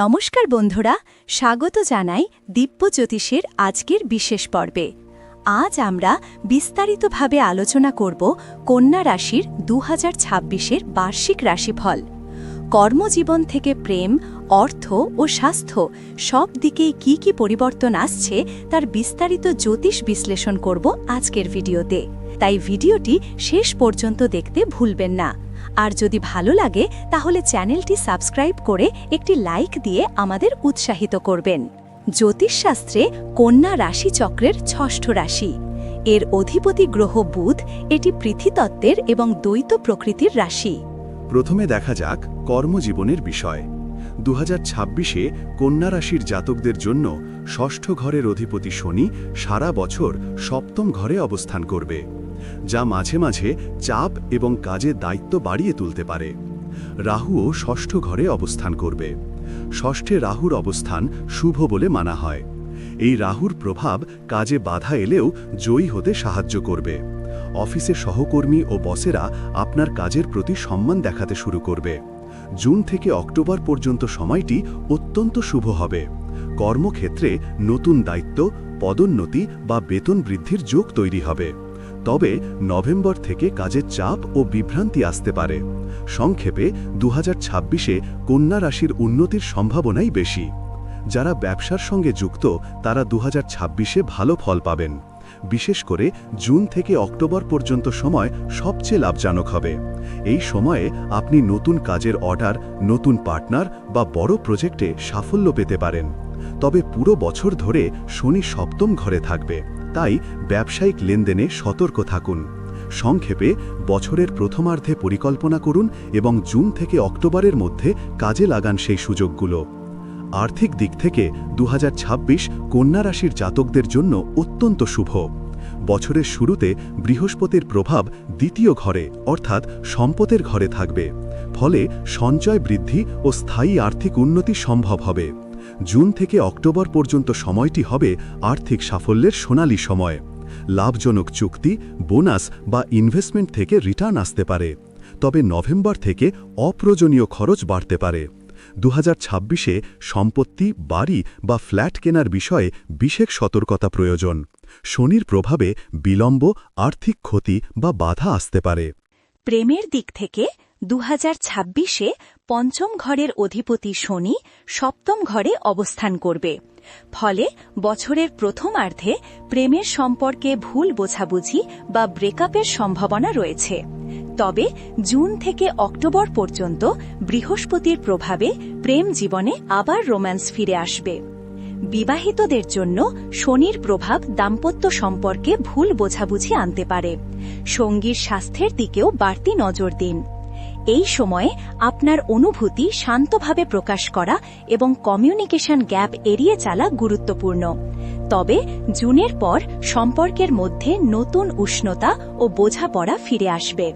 নমস্কার বন্ধুরা, স্বাগত জানাই দিব্য জ্যোতিষের আজকের বিশেষ পর্বে। আজ আমরা বিস্তারিতভাবে আলোচনা করব কন্যা রাশির দু হাজার বার্ষিক রাশিফল। কর্মজীবন থেকে প্রেম, অর্থ ও স্বাস্থ্য সব দিকেই কী কী পরিবর্তন আসছে তার বিস্তারিত জ্যোতিষ বিশ্লেষণ করব আজকের ভিডিওতে। তাই ভিডিওটি শেষ পর্যন্ত দেখতে ভুলবেন না। আর যদি ভালো লাগে, তাহলে চ্যানেলটি সাবস্ক্রাইব করে একটি লাইক দিয়ে আমাদের উৎসাহিত করবেন। জ্যোতিষশাস্ত্রে কন্যা রাশি চক্রের ষষ্ঠ রাশি। এর অধিপতি গ্রহ বুধ এটি পৃথিতত্ত্বের এবং দ্বৈত প্রকৃতির রাশি। প্রথমে দেখা যাক কর্মজীবনের বিষয়। দু হাজার ছাব্বিশে কন্যা রাশির জাতকদের জন্য ষষ্ঠ ঘরের অধিপতি শনি সারা বছর সপ্তম ঘরে অবস্থান করবে। যা মাঝে মাঝে চাপ এবং কাজে দায়িত্ব বাড়িয়ে তুলতে পারে। রাহুও ষষ্ঠ ঘরে অবস্থান করবে। ষষ্ঠে রাহুর অবস্থান শুভ বলে মানা হয়। এই রাহুর প্রভাব কাজে বাধা এলেও জয়ী হতে সাহায্য করবে। অফিসে সহকর্মী ও বসেরা আপনার কাজের প্রতি সম্মান দেখাতে শুরু করবে। জুন থেকে অক্টোবর পর্যন্ত সময়টি অত্যন্ত শুভ হবে। কর্মক্ষেত্রে নতুন দায়িত্ব, পদোন্নতি বা বেতন বৃদ্ধির যোগ তৈরি হবে। তবে নভেম্বর থেকে কাজের চাপ ও বিভ্রান্তি আসতে পারে। সংক্ষেপে দু হাজার কন্যা রাশির উন্নতির সম্ভাবনাই বেশি। যারা ব্যবসার সঙ্গে যুক্ত, তারা দু হাজার ভালো ফল পাবেন। বিশেষ করে জুন থেকে অক্টোবর পর্যন্ত সময় সবচেয়ে লাভজনক হবে। এই সময়ে আপনি নতুন কাজের অর্ডার, নতুন পার্টনার বা বড় প্রজেক্টে সাফল্য পেতে পারেন। তবে পুরো বছর ধরে শনি সপ্তম ঘরে থাকবে। তাই ব্যবসায়িক লেনদেনে সতর্ক থাকুন। সংক্ষেপে, বছরের প্রথমার্ধে পরিকল্পনা করুন এবং জুন থেকে অক্টোবরের মধ্যে কাজে লাগান সেই সুযোগগুলো। আর্থিক দিক থেকে দু কন্যা রাশির জাতকদের জন্য অত্যন্ত শুভ। বছরের শুরুতে বৃহস্পতির প্রভাব দ্বিতীয় ঘরে, অর্থাৎ সম্পদের ঘরে থাকবে। ফলে সঞ্চয় বৃদ্ধি ও স্থায়ী আর্থিক উন্নতি সম্ভব হবে। জুন থেকে অক্টোবর পর্যন্ত সময়টি হবে আর্থিক সাফল্যের সোনালী সময়। লাভজনক চুক্তি, বোনাস বা ইনভেস্টমেন্ট থেকে রিটার্ন আসতে পারে। তবে নভেম্বর থেকে অপ্রয়োজনীয় খরচ বাড়তে পারে। দু হাজার সম্পত্তি, বাড়ি বা ফ্ল্যাট কেনার বিষয়ে বিশেষ সতর্কতা প্রয়োজন। শনির প্রভাবে বিলম্ব, আর্থিক ক্ষতি বা বাধা আসতে পারে। প্রেমের দিক থেকে দু হাজার পঞ্চম ঘরের অধিপতি শনি সপ্তম ঘরে অবস্থান করবে। ফলে বছরের প্রথমার্ধে প্রেমের সম্পর্কে ভুল বোঝাবুঝি বা ব্রেকআপের সম্ভাবনা রয়েছে। তবে জুন থেকে অক্টোবর পর্যন্ত বৃহস্পতির প্রভাবে প্রেম জীবনে আবার রোম্যান্স ফিরে আসবে। বিবাহিতদের জন্য শনির প্রভাব দাম্পত্য সম্পর্কে ভুল বোঝাবুঝি আনতে পারে। সঙ্গীর স্বাস্থ্যের দিকেও বাড়তি নজর দিন। এই সময়ে আপনার অনুভূতি শান্তভাবে প্রকাশ করা এবং কমিউনিকেশন গ্যাপ এড়িয়ে চলা গুরুত্বপূর্ণ। তবে জুনের পর সম্পর্কের মধ্যে নতুন উষ্ণতা ও বোঝাপড়া ফিরে আসবে।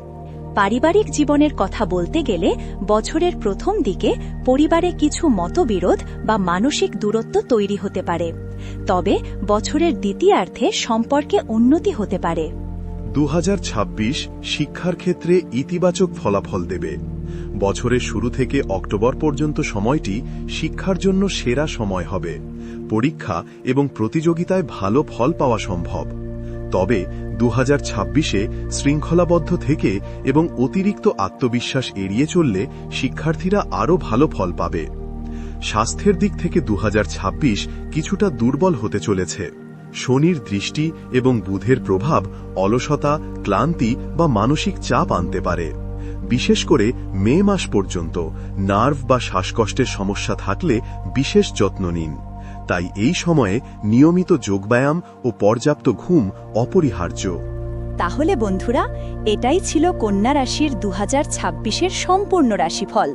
পারিবারিক জীবনের কথা বলতে গেলে বছরের প্রথম দিকে পরিবারে কিছু মতবিরোধ বা মানসিক দূরত্ব তৈরি হতে পারে। তবে বছরের দ্বিতীয়ার্ধে সম্পর্কে উন্নতি হতে পারে। দু হাজার ছাব্বিশ শিক্ষার ক্ষেত্রে ইতিবাচক ফলাফল দেবে। বছরের শুরু থেকে অক্টোবর পর্যন্ত সময়টি শিক্ষার জন্য সেরা সময় হবে। পরীক্ষা এবং প্রতিযোগিতায় ভালো ফল পাওয়া সম্ভব। তবে দু হাজার শৃঙ্খলাবদ্ধ থেকে এবং অতিরিক্ত আত্মবিশ্বাস এড়িয়ে চললে শিক্ষার্থীরা আরও ভালো ফল পাবে। স্বাস্থ্যের দিক থেকে দু হাজার ছাব্বিশ কিছুটা দুর্বল হতে চলেছে। শনির দৃষ্টি এবং বুধের প্রভাব অলসতা, ক্লান্তি বা মানসিক চাপ আনতে পারে। বিশেষ করে মে মাস পর্যন্ত নার্ভ বা শ্বাসকষ্টের সমস্যা থাকলে বিশেষ যত্ন নিন। তাই এই সময়ে নিয়মিত যোগব্যায়াম ও পর্যাপ্ত ঘুম অপরিহার্য। তাহলে বন্ধুরা, এটাই ছিল কন্যা রাশির দু হাজার সম্পূর্ণ রাশিফল।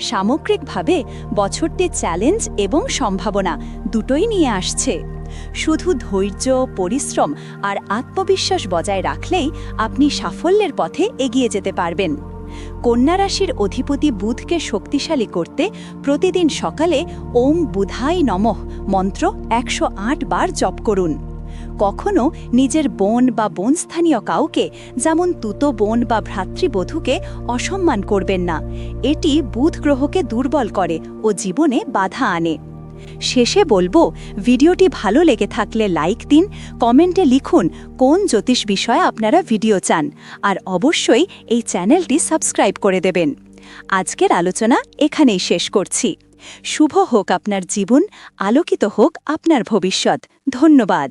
সামগ্রিকভাবে বছরটি চ্যালেঞ্জ এবং সম্ভাবনা দুটোই নিয়ে আসছে। শুধু ধৈর্য, পরিশ্রম আর আত্মবিশ্বাস বজায় রাখলেই আপনি সাফল্যের পথে এগিয়ে যেতে পারবেন। কন্যা রাশির অধিপতি বুধকে শক্তিশালী করতে প্রতিদিন সকালে ওম বুধাই নমঃ মন্ত্র একশো আট বার জপ করুন। কখনো নিজের বোন বা বোনস্থানীয় কাউকে, যেমন তুতো বোন বা ভ্রাতৃবধূকে, অসম্মান করবেন না। এটি বুধ গ্রহকে দুর্বল করে ও জীবনে বাধা আনে। শেষে বলব, ভিডিওটি ভালো লেগে থাকলে লাইক দিন, কমেন্টে লিখুন কোন জ্যোতিষ বিষয়ে আপনারা ভিডিও চান, আর অবশ্যই এই চ্যানেলটি সাবস্ক্রাইব করে দেবেন। আজকের আলোচনা এখানেই শেষ করছি। শুভ হোক আপনার জীবন, আলোকিত হোক আপনার ভবিষ্যৎ। ধন্যবাদ।